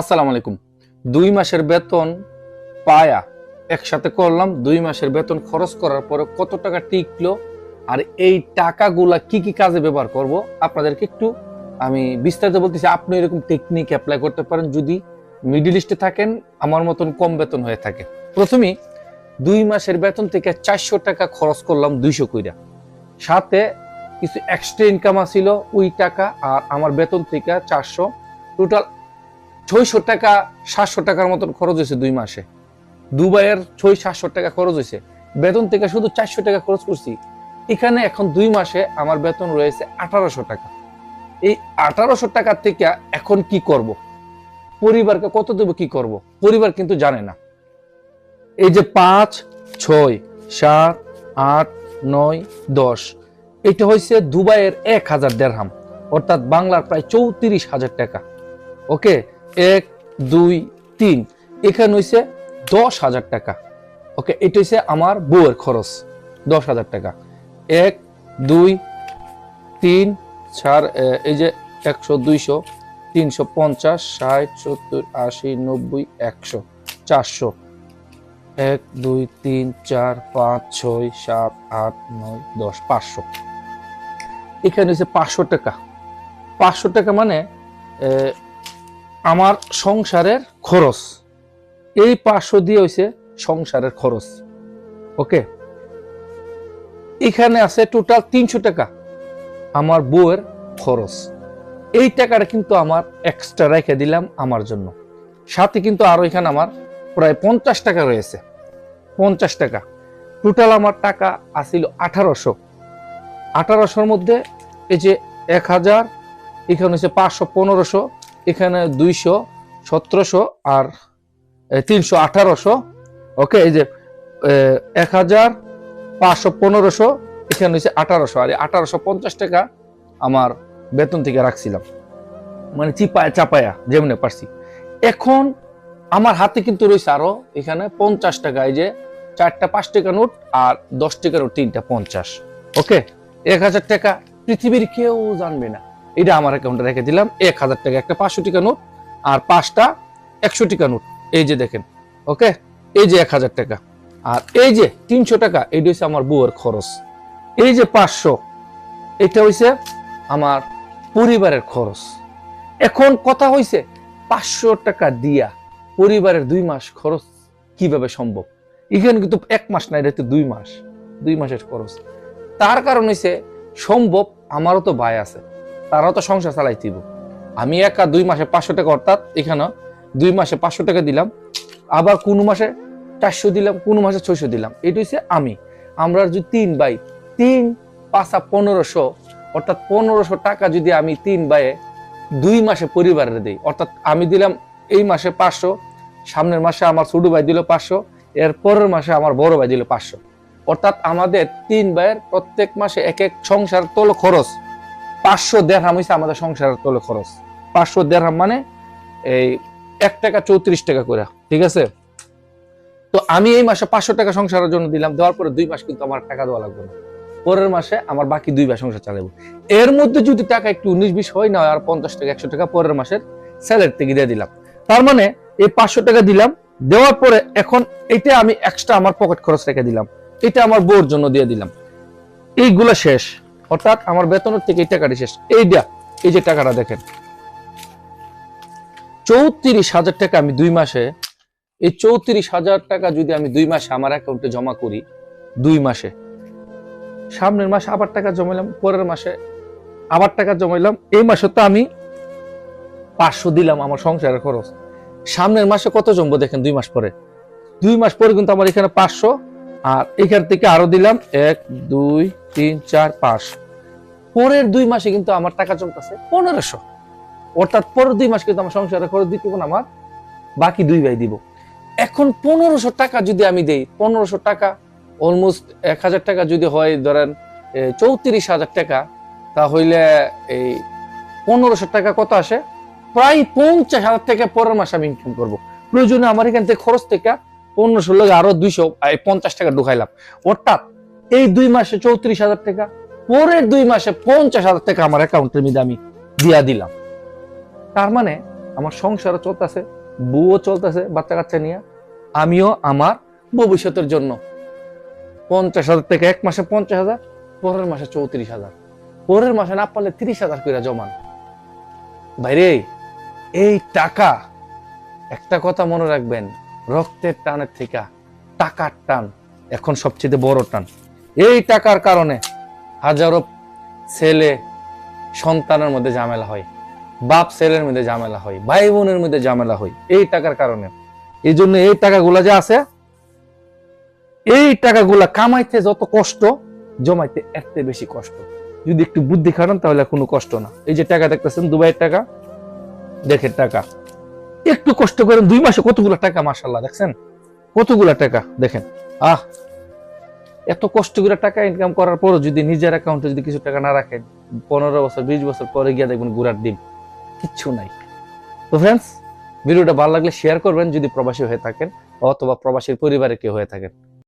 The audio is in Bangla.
আসসালামু আলাইকুম। দুই মাসের বেতন পায়া একসাথে করলাম, দুই মাসের বেতন খরচ করার পরে কত টাকা টিকলো আর এই টাকাগুলা কি কি কাজে ব্যবহার করব আপনাদেরকে একটু আমি বিস্তারিত বলতেছি। আপনি এরকম টেকনিক অ্যাপ্লাই করতে পারেন, যদি মিডিল ইস্টে থাকেন, আমার মতন কম বেতন হয়ে থাকে। প্রথমেই দুই মাসের বেতন থেকে চারশো টাকা খরচ করলাম দুইশো কইরা। সাথে কিছু এক্সট্রা ইনকাম আছিল ওই টাকা আর আমার বেতন থেকে চারশো। টোটাল ছয়শো টাকা, সাতশো টাকার মতন খরচ হয়েছে দুই মাসে। দুবাইয়ের ছয়, সাতশো টাকা খরচ হয়েছে। বেতন থেকে শুধু চারশো টাকা খরচ করছি। এখানে এখন দুই মাসে আমার বেতন রয়েছে আঠারোশো টাকা। এই আঠারোশো টাকা থেকে এখন কি করব? পরিবারকে কত দেবো, কি করব? পরিবার কিন্তু জানে না। এই যে পাঁচ, ছয়, সাত, আট, নয়, দশ, এটা হয়েছে দুবাইয়ের এক হাজার দেড়হাম। অর্থাৎ বাংলার প্রায় চৌত্রিশ হাজার টাকা। ওকে? এক, দুই, তিন। এখানে হইছে দশ হাজার টাকা। ওকে, এটা হইছে আমার বউয়ের খরচ, দশ হাজার টাকা। এক, দুই, তিন, চার এই যে একশো, দুইশো, তিনশো পঞ্চাশ, ষাট, সত্তর, আশি, নব্বই, একশো, চারশো। এক, দুই, তিন, চার, পাঁচ, ছয়, সাত, আট, নয়, দশ, পাঁচশো। এখানে হচ্ছে পাঁচশো টাকা। পাঁচশো টাকা মানে আমার সংসারের খরচ। এই পাঁচশো দিয়ে হয়েছে সংসারের খরচ। ওকে? এখানে আছে টোটাল তিনশো টাকা আমার বউয়ের খরচ। এই টাকাটা কিন্তু আমার এক্সট্রা রেখে দিলাম আমার জন্য। সাথে কিন্তু আরও এখানে আমার প্রায় পঞ্চাশ টাকা রয়েছে। পঞ্চাশ টাকা। টোটাল আমার টাকা আসিল আঠারোশো। আঠারোশোর মধ্যে এই যে এক হাজার, এখানে হচ্ছে পাঁচশো পনেরোশো। এখানে দুইশো, সতেরোশো আর তিনশো আঠারোশো। ওকে, এই যে এক হাজার পাঁচশো পনেরোশো, এখানে হচ্ছে আঠারোশো। আর আঠারোশো পঞ্চাশ টাকা আমার বেতন থেকে রাখছিলাম। মানে চিপায়া, চাপায়া, যেমনি পারছি। এখন আমার হাতে কিন্তু রয়েছে আরও এখানে পঞ্চাশ টাকা। এই যে, চারটা পাঁচ টাকা নোট আর দশ টাকা নোট, তিনটা পঞ্চাশ। ওকে, এক হাজার টাকা পৃথিবীর কেউ জানবে না। এটা আমার অ্যাকাউন্টে রেখে দিলাম। এক হাজার টাকা, একটা পাঁচশো টাকা নোট আর পাঁচটা একশো টাকা নোট। এই যে দেখেন ওকে এই যে এক হাজার টাকা। আর এই যে তিনশো টাকা, এইটা হচ্ছে আমার বউয়ের খরচ। এই যে পাঁচশো, এটা হইছে আমার পরিবারের খরচ। এখন কথা হইছে পাঁচশো টাকা দিয়া পরিবারের দুই মাস খরচ কীভাবে সম্ভব? এখানে কিন্তু এক মাস না এটা দুই মাস। দুই মাসের খরচ। তার কারণ হইছে সম্ভব, আমারও তো ভাই আছে। তারাও তো সংসার চালাই দিব আমি একা দুই মাসে পাঁচশো টাকা অর্থাৎ এখানে দুই মাসে পাঁচশো টাকা দিলাম, আবার কোনো মাসে চারশো দিলাম, কোনো মাসে ছয়শো দিলাম। এটা হচ্ছে আমি। আমরা যদি তিন বাই তিন পাঁচা পনেরোশো, অর্থাৎ পনেরোশো টাকা যদি আমি তিন বাইয়ে দুই মাসে পরিবারের দিই, অর্থাৎ আমি দিলাম এই মাসে পাঁচশো, সামনের মাসে আমার ছোট ভাই দিল পাঁচশো, এর পরের মাসে আমার বড় ভাই দিল পাঁচশো। অর্থাৎ আমাদের তিন ভাইয়ের প্রত্যেক মাসে এক এক সংসার তোল খরচ। পাঁচশো দেড়হাম হয়েছে আমাদের সংসারের তোলে খরচ। পাঁচশো দেড়হাম মানে এই এক টাকা চৌত্রিশ টাকা করে, ঠিক আছে? তো আমি এই মাসে পাঁচশো টাকা সংসারের জন্য দিলাম, দেওয়ার পরে দুই মাস কিন্তু আমার টাকা দেওয়া লাগবে না। পরের মাসে আমার বাকি দুই মাস সংসার চালাবো। এর মধ্যে যদি টাকা একটু উনিশ বিশ হয়, না আর পঞ্চাশ টাকা, একশো টাকা, পরের মাসের স্যালারি থেকে দিয়ে দিলাম। তার মানে এই পাঁচশো টাকা দিলাম, দেওয়ার পরে এখন এটা আমি এক্সট্রা আমার পকেট খরচ রেখে দিলাম। এটা আমার বউর জন্য দিয়ে দিলাম। এইগুলো শেষ। অর্থাৎ আমার বেতনের থেকে এই টাকাটি শেষ। এইটা এই যে টাকাটা দেখেন। চৌত্রিশ হাজার টাকা আমি দুই মাসে, এই চৌত্রিশ হাজার টাকা যদি আমি দুই মাসে আমার অ্যাকাউন্টে জমা করি, দুই মাসে। সামনের মাসে আবার টাকা জমাইলাম, পরের মাসে আবার টাকা জমাইলাম, এই মাসে তো আমি পাঁচশো দিলাম আমার সংসারের খরচ। সামনের মাসে কত জমবো দেখেন দুই মাস পরে। দুই মাস পরে কিন্তু আমার এখানে পাঁচশো, আর এখান থেকে আরও দিলাম, এক, দুই, তিন, চার পাঁচ পরের দুই মাসে কিন্তু আমার টাকা জমতেছে পনেরোশো। অর্থাৎ পরের দুই মাস কিন্তু আমার সংসারে খরচ দিতে আমার বাকি দুই ভাই দিব। এখন পনেরোশো টাকা যদি আমি দেই, পনেরোশো টাকা অলমোস্ট এক হাজার টাকা যদি হয়, ধরেন চৌত্রিশ হাজার টাকা, তাহলে এই পনেরোশো টাকা কত আসে? প্রায় পঞ্চাশ হাজার টাকা পরের মাসে আমি ইনকাম করব। প্রয়োজনে আমার এখান থেকে খরচ থেকে পনেরোশো লোক আরও দুইশো পঞ্চাশ টাকা ঢুকাইলাম। অর্থাৎ এই দুই মাসে চৌত্রিশ হাজার টাকা পরের দুই মাসে পঞ্চাশ হাজার টাকা আমার অ্যাকাউন্টের মধ্যে আমি দিয়া দিলাম। তার মানে আমার সংসারও চলতেছে, বউও চলতেছে বাচ্চা কাচ্চা নিয়ে। আমিও আমার ভবিষ্যতের জন্য পঞ্চাশ হাজার থেকে এক মাসে পঞ্চাশ হাজার, পরের মাসে চৌত্রিশ হাজার। পরের মাসে না পারলে তিরিশ হাজার করে জমান। ভাইরে, এই টাকা, একটা কথা মনে রাখবেন, রক্তের টানের থেকে টাকার টান এখন সবচেয়ে বড় টান। এই টাকার কারণে হাজারো ছেলে সন্তানের মধ্যে ঝামেলা হয়, বাপ ছেলের মধ্যে ঝামেলা হয়, ভাই বোনের মধ্যে ঝামেলা হয়, এই টাকার কারণে। এই জন্য এই টাকাগুলা যে আছে, এই টাকাগুলা কামাইতে যত কষ্ট, জমাইতে চেয়ে বেশি কষ্ট। যদি একটু বুদ্ধি খাটান, তাহলে কোনো কষ্ট না। এই যে টাকা দেখতেছেন, দুবাইয়ের টাকা, দেখেন টাকা। একটু কষ্ট করেন, দুই মাসে কতগুলো টাকা মাসাল্লাহ দেখছেন? কতগুলো টাকা, দেখেন। আহ এত কষ্ট করে টাকা ইনকাম করার পরও যদি নিজের অ্যাকাউন্টে যদি কিছু টাকা না রাখেন, পনেরো বছর, বিশ বছর পরে গিয়ে দেখবেন গুড়ার ডিম। কিচ্ছু নাই। তো ফ্রেন্ডস ভিডিওটা ভালো লাগলে শেয়ার করবেন যদি প্রবাসী হয়ে থাকেন, অথবা প্রবাসীর পরিবারে কেউ হয়ে থাকেন।